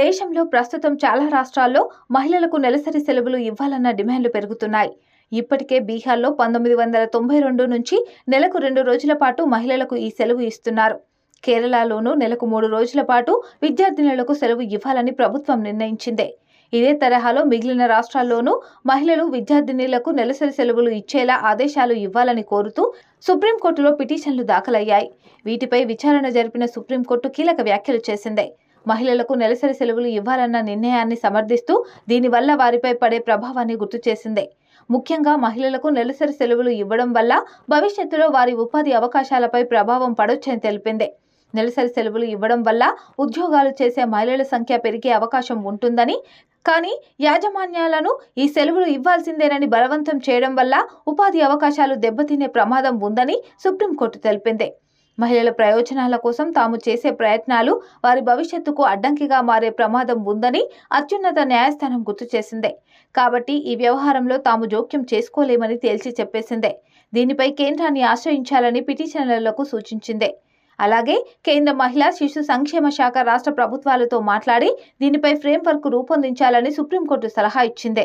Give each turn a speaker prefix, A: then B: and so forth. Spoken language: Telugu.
A: దేశంలో ప్రస్తుతం చాలా రాష్ట్రాల్లో మహిళలకు నెలసరి సెలవులు ఇవ్వాలన్న డిమాండ్లు పెరుగుతున్నాయి. ఇప్పటికే బీహార్లో పంతొమ్మిది వందల తొంభై రెండు నుంచి నెలకు రెండు రోజుల పాటు మహిళలకు ఈ సెలవు ఇస్తున్నారు. కేరళలోనూ నెలకు మూడు రోజుల పాటు విద్యార్థినులకు సెలవు ఇవ్వాలని ప్రభుత్వం నిర్ణయించింది. ఇదే తరహాలో మిగిలిన రాష్ట్రాల్లోనూ మహిళలు విద్యార్థినులకు నెలసరి సెలవులు ఇచ్చేలా ఆదేశాలు ఇవ్వాలని కోరుతూ సుప్రీంకోర్టులో పిటిషన్లు దాఖలయ్యాయి. వీటిపై విచారణ జరిపిన సుప్రీంకోర్టు కీలక వ్యాఖ్యలు చేసింది. మహిళలకు నెలసరి సెలవులు ఇవ్వాలన్న నిర్ణయాన్ని సమర్థిస్తూ దీనివల్ల వారిపై పడే ప్రభావాన్ని గుర్తు చేసింది. ముఖ్యంగా మహిళలకు నెలసరి సెలవులు ఇవ్వడం వల్ల భవిష్యత్తులో వారి ఉపాధి అవకాశాలపై ప్రభావం పడొచ్చని తెలిపింది. నెలసరి సెలవులు ఇవ్వడం వల్ల ఉద్యోగాలు చేసే మహిళల సంఖ్య పెరిగే అవకాశం ఉంటుందని కానీ యాజమాన్యాలను ఈ సెలవులు ఇవ్వాల్సిందేనని బలవంతం చేయడం వల్ల ఉపాధి అవకాశాలు దెబ్బతినే ప్రమాదం ఉందని సుప్రీంకోర్టు తెలిపింది. మహిళల ప్రయోజనాల కోసం తాము చేసే ప్రయత్నాలు వారి భవిష్యత్తుకు అడ్డంకిగా మారే ప్రమాదం ఉందని అత్యున్నత న్యాయస్థానం గుర్తు చేసింది. కాబట్టి ఈ వ్యవహారంలో తాము జోక్యం చేసుకోలేమని తేల్చి చెప్పేసిందే. దీనిపై కేంద్రాన్ని ఆశ్రయించాలని పిటిషనర్లకు సూచించింది. అలాగే కేంద్ర మహిళా శిశు సంక్షేమ శాఖ రాష్ట్ర ప్రభుత్వాలతో మాట్లాడి దీనిపై ఫ్రేమ్వర్క్ రూపొందించాలని సుప్రీంకోర్టు సలహా ఇచ్చింది.